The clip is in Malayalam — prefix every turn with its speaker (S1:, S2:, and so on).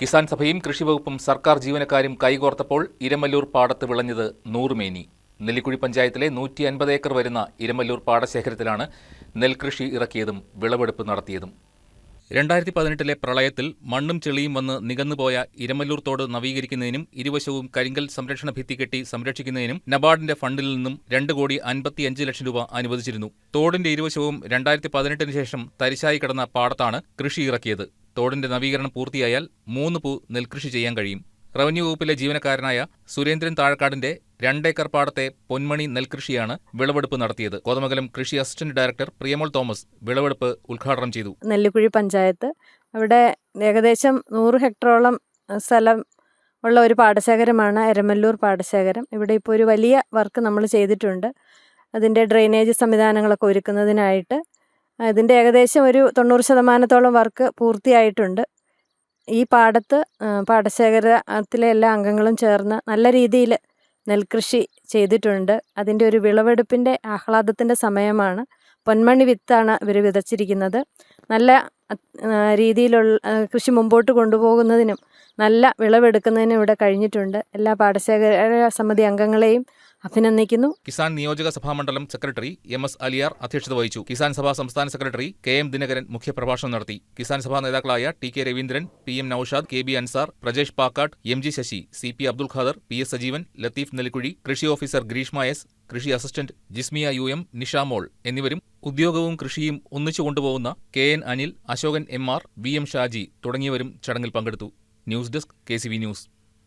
S1: കിസാൻ സഭയും കൃഷിവകുപ്പും സർക്കാർ ജീവനക്കാരും കൈകോർത്തപ്പോൾ ഇരമല്ലൂർ പാടത്ത് വിളഞ്ഞത് നൂറുമേനി. നെല്ലിക്കുഴി പഞ്ചായത്തിലെ നൂറ്റി അൻപത് ഏക്കർ വരുന്ന ഇരമല്ലൂർ പാടശേഖരത്തിലാണ് നെൽകൃഷി ഇറക്കിയതും വിളവെടുപ്പ് നടത്തിയതും. രണ്ടായിരത്തി പതിനെട്ടിലെ പ്രളയത്തിൽ മണ്ണും ചെളിയും വന്ന് നികന്നുപോയ ഇരമല്ലൂർ തോട് നവീകരിക്കുന്നതിനും ഇരുവശവും കരിങ്കൽ സംരക്ഷണ ഭിത്തി കെട്ടി സംരക്ഷിക്കുന്നതിനും നബാർഡിന്റെ ഫണ്ടിൽ നിന്നും രണ്ട് കോടി അൻപത്തിയഞ്ച് ലക്ഷം രൂപ അനുവദിച്ചിരുന്നു. തോടിന്റെ ഇരുവശവും രണ്ടായിരത്തി പതിനെട്ടിന് ശേഷം തരിശായി കിടന്ന പാടത്താണ് കൃഷി ഇറക്കിയത്. തോടിന്റെ നവീകരണം പൂർത്തിയായാൽ മൂന്ന് പൂ നെൽകൃഷി ചെയ്യാൻ കഴിയും. റവന്യൂ വകുപ്പിലെ ജീവനക്കാരനായ സുരേന്ദ്രൻ താഴക്കാടിന്റെ രണ്ടേക്കർ പാടത്തെ പൊന്മണി നെൽകൃഷിയാണ് വിളവെടുപ്പ് നടത്തിയത്. കോതമംഗലം കൃഷി അസിസ്റ്റന്റ് ഡയറക്ടർ പ്രിയമോൾ തോമസ് വിളവെടുപ്പ് ഉദ്ഘാടനം ചെയ്തു.
S2: നെല്ലിക്കുഴി പഞ്ചായത്ത്. അവിടെ ഏകദേശം നൂറ് ഹെക്ടറോളം സ്ഥലം ഉള്ള ഒരു പാടശേഖരമാണ് എരമല്ലൂർ പാടശേഖരം. ഇവിടെ ഇപ്പോൾ ഒരു വലിയ വർക്ക് നമ്മൾ ചെയ്തിട്ടുണ്ട്. അതിന്റെ ഡ്രെയിനേജ് സംവിധാനങ്ങളൊക്കെ ഒരുക്കുന്നതിനായിട്ട് അതിന്റെ ഏകദേശം ഒരു തൊണ്ണൂറ് ശതമാനത്തോളം വർക്ക് പൂർത്തിയായിട്ടുണ്ട്. ഈ പാടത്ത് പാടശേഖരത്തിലെ എല്ലാ അംഗങ്ങളും ചേർന്ന് നല്ല രീതിയിൽ നെൽകൃഷി ചെയ്തിട്ടുണ്ട്. അതിന്റെ ഒരു വിളവെടുപ്പിന്റെ ആഹ്ലാദത്തിന്റെ സമയമാണ്. പൊന്മണി വിത്താണ് ഇവർ വിതച്ചിരിക്കുന്നത്. നല്ല രീതിയിലുള്ള കൃഷി മുമ്പോട്ട് കൊണ്ടുപോകുന്നതിനും നല്ല വിളവെടുക്കുന്നതിനും ഇവിടെ കഴിഞ്ഞിട്ടുണ്ട്. എല്ലാ പാടശേഖര സമിതി അംഗങ്ങളെയും അഭിനന്ദിക്കുന്നു.
S1: കിസാൻ നിയോജക സഭാ മണ്ഡലം സെക്രട്ടറി എം എസ് അലിയാർ അധ്യക്ഷത വഹിച്ചു. കിസാൻ സഭാ സംസ്ഥാന സെക്രട്ടറി കെ എം ദിനകരൻ മുഖ്യപ്രഭാഷണം നടത്തി. കിസാൻ സഭാ നേതാക്കളായ T K Raveendran P M Naushad K B Ansar Prajesh Pakkat M G Sasi C P Abdul Khader P S Sajeevan Latheef Nellikuzhi കൃഷി ഓഫീസർ ഗ്രീഷ്മ എസ് കൃഷി assistant Jismiya U M Nishamol എന്നിവരും ഉദ്യോഗവും കൃഷിയും ഒന്നിച്ചു കൊണ്ടുപോകുന്ന K N Anil Ashokan M R V M Shaji തുടങ്ങിയവരും ചടങ്ങിൽ പങ്കെടുത്തു. News desk K news.